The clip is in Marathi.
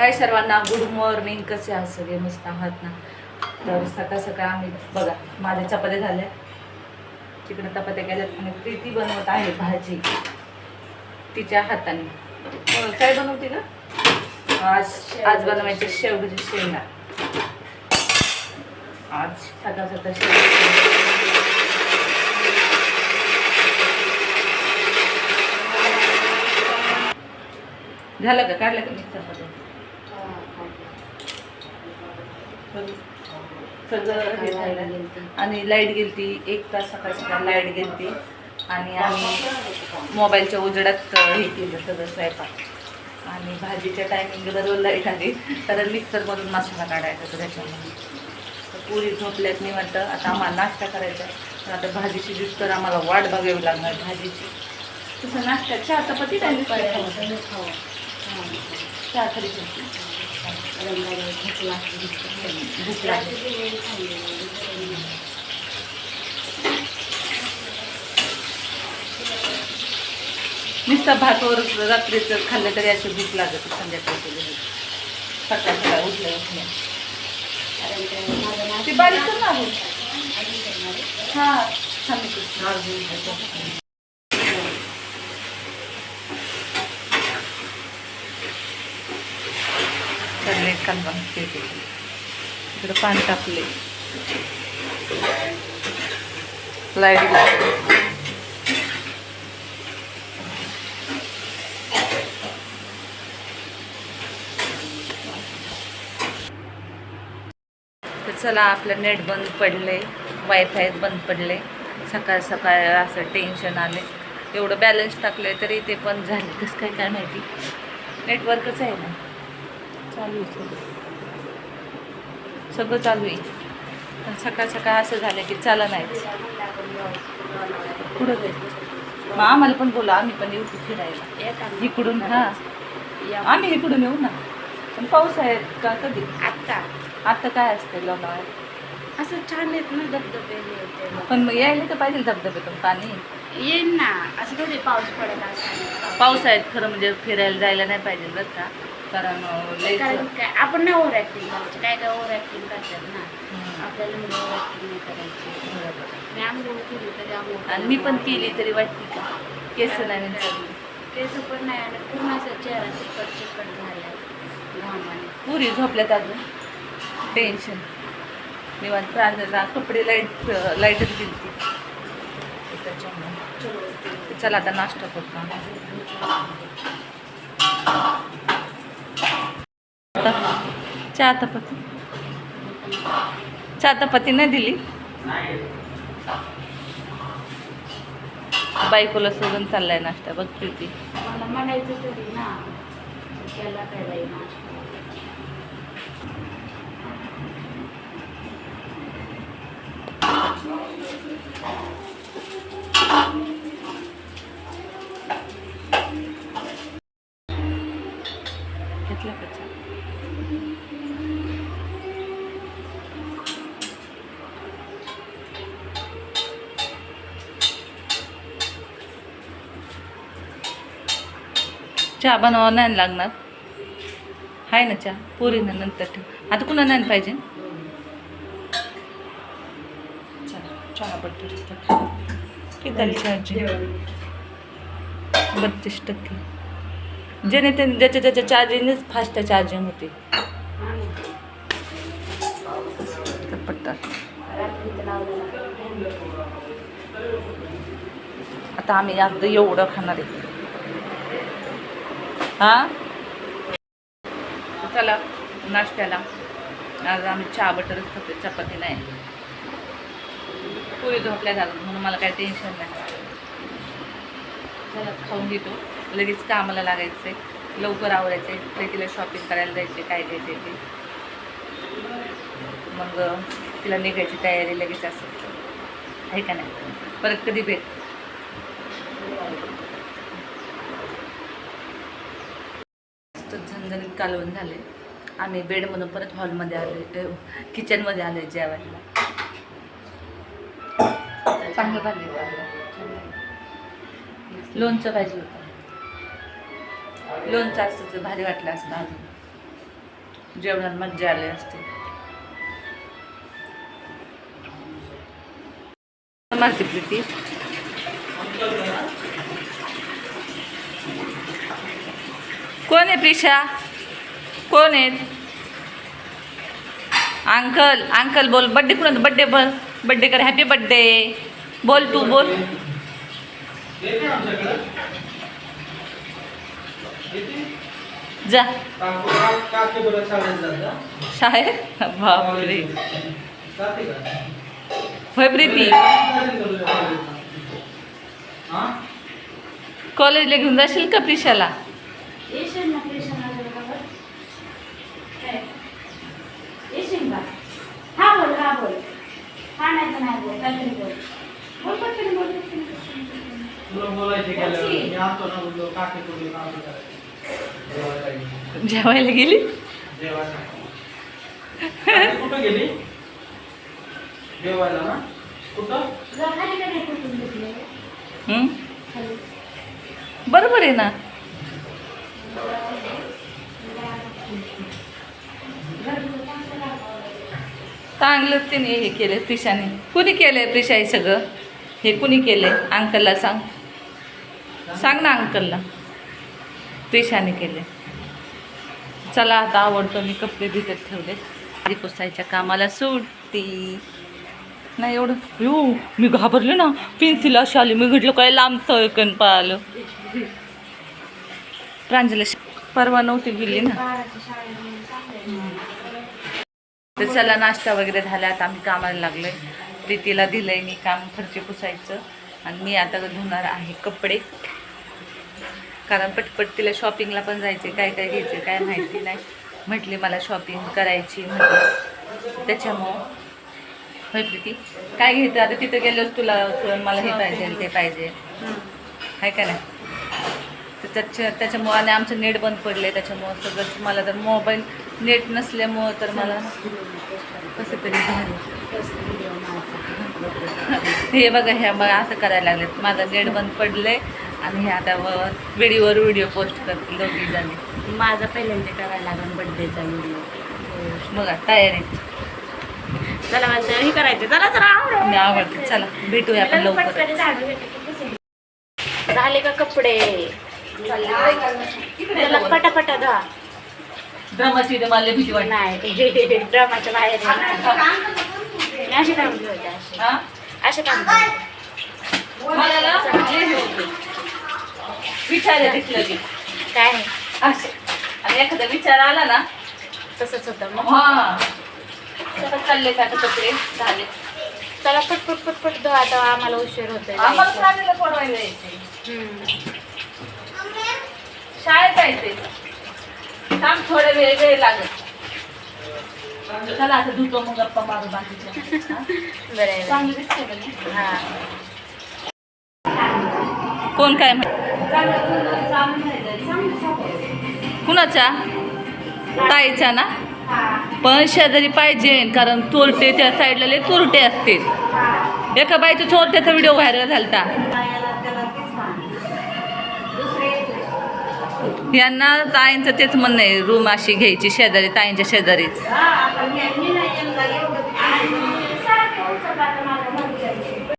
हाय सर्वांना गुड मॉर्निंग कसे आहात सगळे? मस्त आहात ना? तर सकाळ सकाळ आम्ही बघा माझ्या चपात्या झाल्या. तिकडे चपात्या गेल्यात आणि प्रीती बनवत आहे भाजी. तिच्या हाताने. काय बनवते का आज आज बनवायचे शेवगीची शेंगा. आज सकाळ सकाळ शेवगा झालं का? काढलं का मी चपात्या? सगळं हे झालं. आणि लाइट गेलती एक तास सकाळ सकाळ लाइट गेलती. आणि आम्ही मोबाईलच्या उजेडात हे केलं सगळं स्वयंपाक. आणि भाजीच्या टायमिंग बरोबर लाइट आली. तर मिक्सरमधून मसाला काढायचा होता त्याच्यामध्ये तर पुरी झोपल्यात मी म्हटलं आता आम्हाला नाश्ता करायचा. तर आता भाजी शिजूस तर आम्हाला वाट बघावी लागणार भाजीची. तसं नाश्ता चहा चपाती काय चहा लागली नुसतं भातवर रात्रीचं खाल्लं तरी अशी भूक लागत संध्याकाळी सकाळ सकाळ उठल्या उठल्या ते बारीक कर ना हा छान होतं. चालले इकडं पाणी टाकले लाइट तर चला आपलं नेट बंद पडले वायफाय बंद पडले सकाळ सकाळ असं टेन्शन आले एवढं बॅलन्स टाकले तरी ते पण झाले. कसं काय काय माहिती? नेटवर्कच आहे ना. चालू आहे सगळं. सगळं चालू आहे. पण सकाळ सकाळ असं झालं की चला नाहीच पुढं जाईल मग आम्हाला पण बोला आम्ही पण येऊ फिरायला इकडून हां. आम्ही इकडून येऊ ना. पण पाऊस आहे का कधी? आता. आता काय असते लोणावळ्यात? असं छान आहेत ना धबधबे. पण मग यायला तर पाहिजे धबधब्यातून पाणी. येईन ना. असं थोडी पाऊस पडत असताना पावसाळ्यात खरं म्हणजे फिरायला जायला नाही पाहिजे बरं का. कारण कारण काय आपण नाही ओव्हर ऍक्टिंग करायची. काय काय ओव्हर ऍक्टिंग करतात ना. आपल्याला म्हणजे ओव्हर ऍक्टिंग नाही करायची. बरोबर. मी आंघोळ केली तरी आंघोळ आणि मी पण केली तरी वाटते का? केस नाही. केस पण नाही आणि पूर्ण असं चेहरा चिकट चिकट झालाय घामाने पुरी झोपल्यात अजून? टेन्शन निवांत प्रांजला कपडे लाइट लाईटच गेली ती. त्याच्यामुळे चला आता नाश्ता करतो. चहा चपाती चहा चपाती नाही दिली. बायकोला सोडून चाललाय नाश्ता बघ ती मला म्हणायचं तरी ना त्याला काय बाई नाश्ता घेतला चहा बनवावं नाही लागणार. आहे ना चहा? पुरी ना नंतर ठेव. आता कुणा नाही पाहिजे? चहा चहाची बत्तीस टक्के. ज्याने ते ज्याच्या ज्याच्या चार्जिंगच फास्ट चार्जिंग होते. आता आम्ही अर्ध एवढं खाणार आहे. हा? चला नाश्त्याला. आज आम्ही चहा बटरच खातो चपाती नाही. पोळी झोपल्या झालं म्हणून मला काही टेन्शन नाही. चला खाऊन घेतो. लगेच कामाला लागायचं आहे लवकर आवडायचं आहे तिला शॉपिंग करायला जायचे काय द्यायचे ते. मग तिला निघायची तयारी लगेच असं आहे का नाही? परत कधी भेट? मस्त झणझणीत कालवण झाले. आम्ही बेडमधून परत हॉलमध्ये आले किचनमध्ये आले जेवायला. चांगलं झाले लोणचं पाहिजे होतं. लोणचं असतं तर भारी वाटलं असतं अजून. जेवणात मज्जा आली असते. मारते प्रीती? कोण आहे प्रिशा? कोण आहेत अंकल अंकल बोल. बड्डे कुणाचा? बड्डे बोल. बड्डे कर. हॅपी बड्डे बोल तू बोल. जा. शाळेत? बापरे. होय प्रीती. कॉलेजला घेऊन जाशील का प्रिशाला? येशील ना कृष्णाला बरोबर काय? येशील का? हा बोल हा बोल. हा नाही तर नाही बोल काहीतरी बोल. बोल पटकन बोल पटकन, पटकन, पटकन. तुला बोलायचे गेल्यावर मी आणतो ना बोललो काकी बोललो काम करायचं. जेवायला गेली. जेवायला कुठं गेली? जेवायला ना? कुठं? हं? बरोबर आहे ना. चांगलं तिने हे केलं प्रिशाने. कुणी केलंय प्रिशा हे सगळं? हे कुणी केलंय? अंकलला सांग. सांग ना अंकलला. प्रिशाने केले चला आता आवडतो मी कपडे भिजत ठेवले आधी पुसायच्या कामाला सुटती नाही एवढं. यो मी घाबरले ना. पेन्सिल अशी आली. मी घडलं काय लांब सळकन पाहिलं. प्रांजला परवा नव्हती गेली ना. तर चला नाश्ता वगैरे झाला. आता आम्ही कामाला लागलोय. प्रीतीला दिलंय मी काम फरची पुसायचं. आणि मी आता धुणार आहे कपडे. कारण पटपट तिला शॉपिंगला पण जायचे काय काय घ्यायचे काय माहिती नाही. म्हटली मला शॉपिंग करायची म्हटलं त्याच्यामुळं. होय प्रीती? काय घ्यायचं? आता तिथं गेल्यावर तुला मला हे पाहिजे ते पाहिजे. आहे का नाही? त्याच्या त्याच्यामुळं आणि आमचं नेट बंद पडले त्याच्यामुळं सगळं मला तर मोबाईल नेट नसल्यामुळं तर मला कसं तरी झालं. हे बघा ह्या बघा असं करायला लागले माझं नेट बंद पडलंय आणि हे आता व्हिडिओवर व्हिडिओ पोस्ट करतील दोघी जणी. माझा पहिल्यांदा करायला लागला बर्थडेचा व्हिडिओ बघा तयारी चला माझं हे करायचं चला चला मी आवडते. चला भेटूया आपण लवकर. झाले का कपडे? चला पटापटा धुवा ड्रामाची मला भीती वाटते. नाही ड्रामाच्या बाहेर आहे. ना. मी अशी काम ठेवते अशी. हा? अशी काम हे होते. विचार दिसलं की काय? असे. आणि एखादा विचार आला ना तसंच होतं मग. हा. चला चालले का कपडे? झाले. चला पटपट पटपट धुवा आता आम्हाला उशीर होतोय. आम्हाला पडवायला यायचे हम्म. शाळेत जायचे थांब थोडा वेळ वेळ लागत चला आता धुतो मग गप्पा मारू बाकीच्या. चांगलं. हा. कोण काय म्हण कुणाचा? ताईचा ना? पण शेजारी पाहिजे कारण चोरटे त्या साईडला लय चोरटे असतील. एका बाईच्या चोरट्याचा व्हिडिओ व्हायरल झालता. यांना ताईंचं तेच म्हणणं आहे रूम अशी घ्यायची शेजारी ताईंच्या शेजारीच.